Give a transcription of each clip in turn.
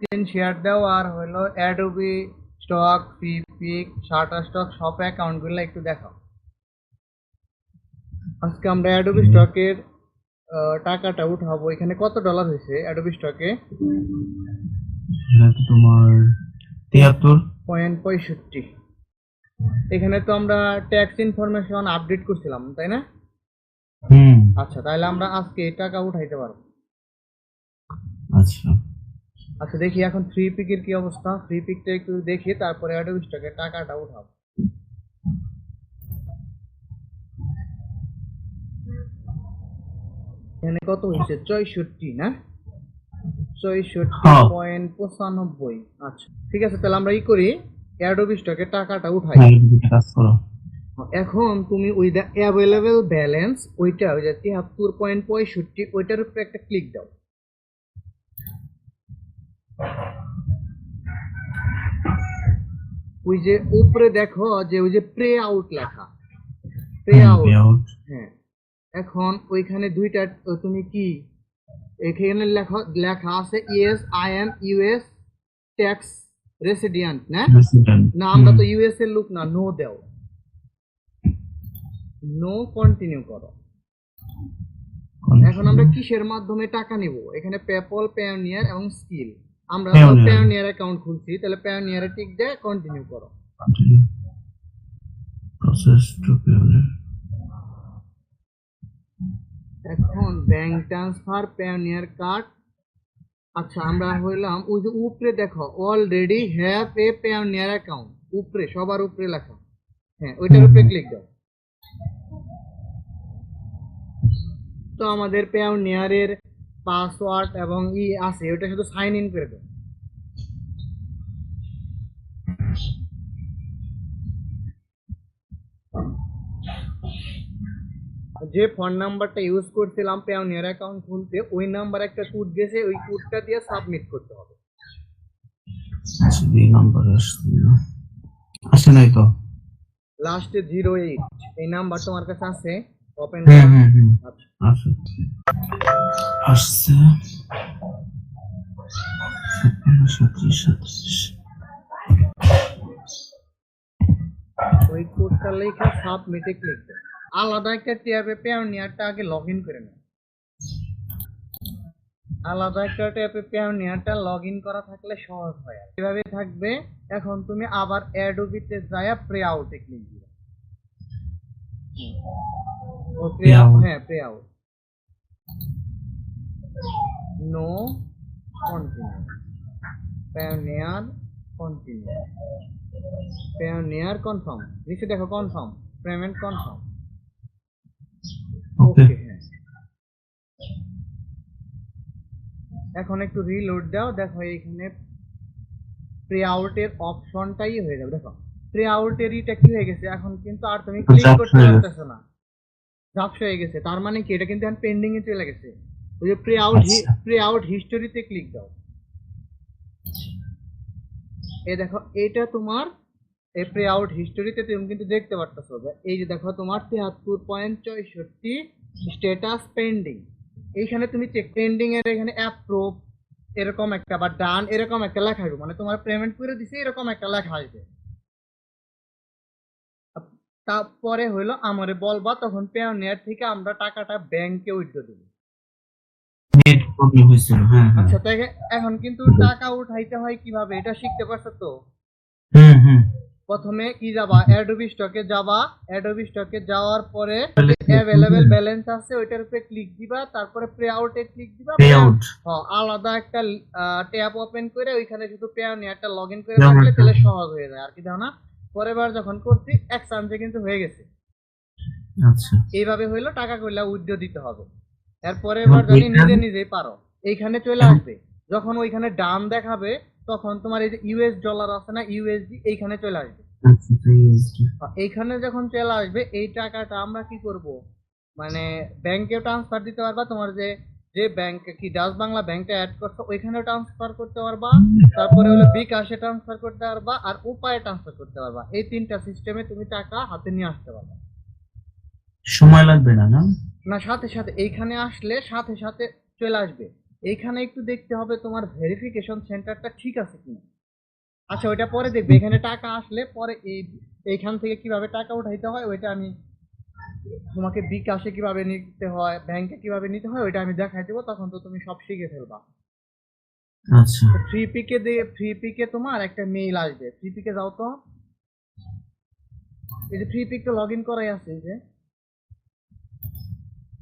Screen share দাও আর হলো অ্যাডোবি স্টক পিপিক শার্টার স্টক সব অ্যাকাউন্টগুলো একটু দেখাও। আজকে আমরা অ্যাডোবি স্টকের টাকাটা উঠাবো। এখানে কত ডলার হয়েছে অ্যাডোবি স্টকে তোমার তিয়াত্তর। পয়েন্ট পঁয়ষট্টি। এখানে তো আমরা ট্যাক্স ইনফরমেশন আপডেট করছিলাম তাই না? হুম। আচ্ছা তাহলে আমরা আজকে টাকা উঠাইতে পারব। আচ্ছা। আচ্ছা দেখি এখন থ্রি পিকের কি অবস্থা? থ্রি পিকটা একটু দেখি তারপরে অ্যাডোবি স্টকের টাকাটা উঠাবো এখানে কত হয়েছে? চৌষট্টি না? চৌষট্টি হ্যাঁ। পয়েন্ট পঁচানব্বই। আচ্ছা ঠিক আছে তাহলে আমরা ই করি অ্যাডোবি স্টকের টাকাটা উঠাই। হ্যাঁ এখন তুমি ওই অ্যাভেলেবেল ব্যালেন্স ওইটা ওই যে তিয়াত্তর পয়েন্ট পঁয়ষট্টি ওইটার উপরে একটা ক্লিক দাও। ওই যে উপরে দেখো যে ওই যে প্রে আউট লেখা। প্রে আউট হ্যাঁ। এখন ওইখানে দুইটা তুমি কি? এখানে লেখা লেখা আছে yes I am US tax resident না? না আমরা তো ইউএস এর লোক না নো দেও। নো কন্টিনিউ করো। এখন আমরা কিসের মাধ্যমে টাকা নিব? এখানে পেপল পেওনিয়ার এবং স্কিল আমরা। পেওনিয়ার অ্যাকাউন্ট খুলছি তাহলে পেওনিয়ারে টিক দিয়ে কন্টিনিউ করো। প্রসেস টু পেমেন্ট এখন ব্যাংক ট্রান্সফার পেওনিয়ার কার্ড আচ্ছা আমরা হইলাম ওই যে উপরে দেখো already have a Payoneer account উপরে সবার উপরে লেখা। হ্যাঁ ওইটার উপরে ক্লিক দাও। তো আমাদের পেওনিয়ারের পাসওয়ার্ড এবং ই আছে ওটা শুধু সাইন ইন করে দাও যে ফোন নাম্বারটা ইউজ করছিলাম পেওনিয়ার অ্যাকাউন্ট খুলতে ওই নাম্বার একটা কোড গেছে ওই কোডটা দিয়ে সাবমিট করতে হবে। আচ্ছা এই নাম্বার আসছে না। আসে নাই তো? লাস্টে জিরো এইট এই নাম্বার তোমার কাছে আছে? ওপেন হুম হুম হুম আচ্ছা। আসছে। ছাপ্পান্ন সাতত্রিশ সাতত্রিশ ওই কোডটা লেখা সাবমিটে ক্লিক আলাদা একটা ট্যাবে পেওনিয়ারটা আগে লগ ইন করে নাও আলাদা একটা ট্যাবে পেওনিয়ারটা লগ ইন করা থাকলে সহজ হয় এভাবে থাকবে। এখন তুমি আবার অ্যাডোবিতে যায় প্রে আউটে ক্লিক দিবে। ও প্রে আউট হ্যাঁ payout no continue Payoneer continue Payoneer confirm নিচে দেখো কনফার্ম পেমেন্ট কনফার্ম ওকে এখন একটু রিলোড দাও দেখো এইখানে প্রে আউটের অপশনটাই হয়ে যাবে। দেখো প্রে আউটের ইটা কি হয়ে গেছে? এখন কিন্তু আর তুমি ক্লিক করতে পারতেছো না। ঝাপসা হয়ে গেছে। তার মানে কি? এটা কিন্তু এখন পেন্ডিং এ চলে গেছে। ওই যে প্রে আউট। প্রে আউট হিস্টোরিতে ক্লিক দাও। এই দেখো এটা তোমার এই প্রে আউট হিস্টোরিতে তুমি কিন্তু দেখতে পারতেছো এই যে দেখো তোমার তিয়াত্তর পয়েন্ট চৌষট্টি স্ট্যাটাস পেন্ডিং এইখানে তুমি চেক পেন্ডিং এর এখানে অ্যাপ্রুভ এরকম একটা বা ডান এরকম একটা লেখা আসবে। মানে তোমার পেমেন্ট করে দিছে এরকম একটা লেখা আসবে। তারপরে হইল আমারে বলবা তখন পেওনিয়ার থেকে আমরা টাকাটা ব্যাংকে উইথড্র দেবো। প্রবলেম হয়েছিল হ্যাঁ হ্যাঁ। আচ্ছা তাই এখন কিন্তু টাকা উঠাইতে হয় কীভাবে? এটা শিখতে পারছ তো? হুম হুম। প্রথমে কি যাবা? অ্যাডোবি স্টকে যাবা। অ্যাডোবি স্টকে যাওয়ার পরে অ্যাভেলেবেল ব্যালেন্স আছে ওইটার উপরে ক্লিক দিবা তারপরে পে আউটে ক্লিক দিবা। পে আউট হ্যাঁ, আলাদা একটা ট্যাব ওপেন করে ওইখানে শুধু পে একটা লগ ইন করে রাখলে তাহলে সহজ হয়ে যায় আর কি দাও না পরের বার যখন করছি এক চান্সে কিন্তু হয়ে গেছে। আচ্ছা। এইভাবে হইল টাকা কইলা উইথড্র দিতে হবে। এরপরে এবং বার জানি ওইখানে- নিজে নিজেই পারো এইখানে চলে আসবে। যখন ওইখানে ডান দেখাবে তখন তোমার এই যে ইউএস ডলার আছে না ইউএসডি এইখানে চলে আসবে। আচ্ছা এইখানে যখন চলে আসবে এই টাকাটা আমরা কি করব? মানে ব্যাংকে ট্রান্সফার দিতে পারবা তোমার যে যে ব্যাংক কি ডাচ বাংলা ব্যাংকটা অ্যাড করছ ওইখানেও ট্রান্সফার করতে পারবা তারপরে হলো বিকাশে ট্রান্সফার করতে পারবা আর উপায়ে ট্রান্সফার করতে পারবা। এই তিনটা সিস্টেমে তুমি টাকা হাতে নিয়ে আসতে পারবা। সময় লাগবে না না? না সাথে সাথে এইখানে আসলে সাথে সাথে চলে আসবে। এইখানে একটু দেখতে হবে তোমার ভেরিফিকেশন সেন্টারটা ঠিক আছে কিনা। আচ্ছা ওইটা পরে দেখবে। এখানে টাকা আসলে পরে এই এইখান থেকে কীভাবে টাকা উঠাইতে হয় ওইটা আমি তোমাকে বিকাশে কীভাবে নিতে হয় ব্যাংকে কীভাবে নিতে হয় ওইটা আমি দেখাই দেবো তখন তো তুমি সব শিখে ফেলবা। আচ্ছা। ফ্রি পিকে দিয়ে ফ্রি পিকে তোমার একটা মেইল আসবে। ফ্রি পিকে যাও তো। এই যে ফ্রি পিক তো লগ ইন করাই আছে এই যে।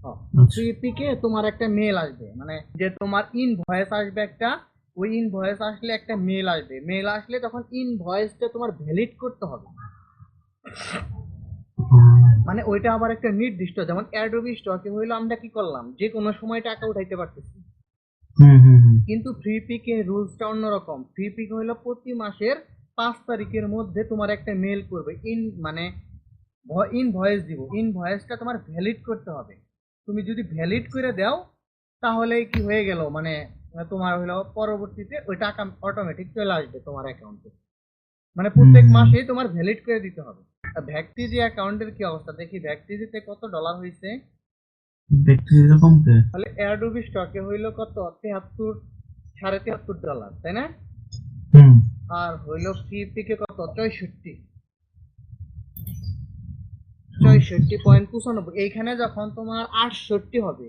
আচ্ছা। ফ্রি পিকে তোমার একটা মেল আসবে মানে যে তোমার ইন ভয়েস আসবে একটা ওই ইন ভয়েস আসলে একটা মেল আসবে। মেল আসলে তখন ইন ভয়েসটা তোমার ভ্যালিড করতে হবে। মানে ওইটা আবার একটা নির্দিষ্ট যেমন অ্যাডোবি স্টকে হইল আমরা কি করলাম? যে কোনো সময় টাকা উঠাইতে পারতেছি। কিন্তু ফ্রি পিকে রুলসটা অন্যরকম। ফ্রি পিক হইল প্রতি মাসের পাঁচ তারিখের মধ্যে তোমার একটা মেল করবে। ইন মানে ইন ভয়েস দিব। ইন ভয়েসটা তোমার ভ্যালিড করতে হবে। তুমি যদি ভ্যালিড করে দাও তাহলে কি হয়ে গেল? মানে তোমার হলো পরবর্তীতে ওই টাকা অটোমেটিক চলে আসবে তোমার অ্যাকাউন্টে মানে প্রত্যেক মাসেই তোমার ভ্যালিড করে দিতে হবে। ভ্যাকটিজি অ্যাকাউন্টের কি অবস্থা? দেখি ভ্যাকটিজিতে কত ডলার হয়েছে ভ্যাকটিজিতে কমতে তাহলে এয়ারডুবি স্টকে হইল কত? 73 73.5 ডলার তাই না? আর হইল ফ্রি পিকে কত? 64 ছয়ষট্টি পয়েন্ট পঁচানব্বই। এইখানে যখন তোমার আটষট্টি হবে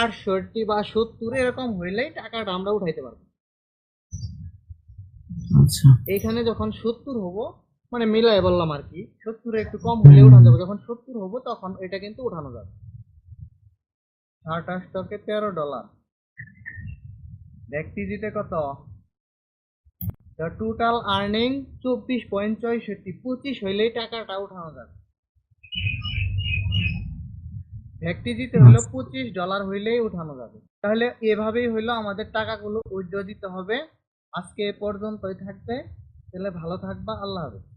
আটষট্টি বা সত্তর এরকম হইলেই টাকাটা আমরা উঠাইতে পারব। আচ্ছা। যখন সত্তর মানে মিলাই বললাম আর কি সত্তর একটু কম হলে উঠানো যাবে। যখন সত্তর তখন এটা কিন্তু উঠানো যাবে। তেরো ডলার। ব্যক্তি জিতে কত? টোটাল আর্নিং চব্বিশ পয়েন্ট ছয়ষট্টি। পঁচিশ হইলেই টাকাটা উঠানো যাবে। ব্যক্তিজিতে হলো পঁচিশ ডলার হইলেই উঠানো যাবে। তাহলে এভাবেই হইল আমাদের টাকাগুলো উইথড্র দিতে হবে। আজকে এ পর্যন্তই থাকবে। তাহলে ভালো থাকবা। আল্লাহ হাফেজ।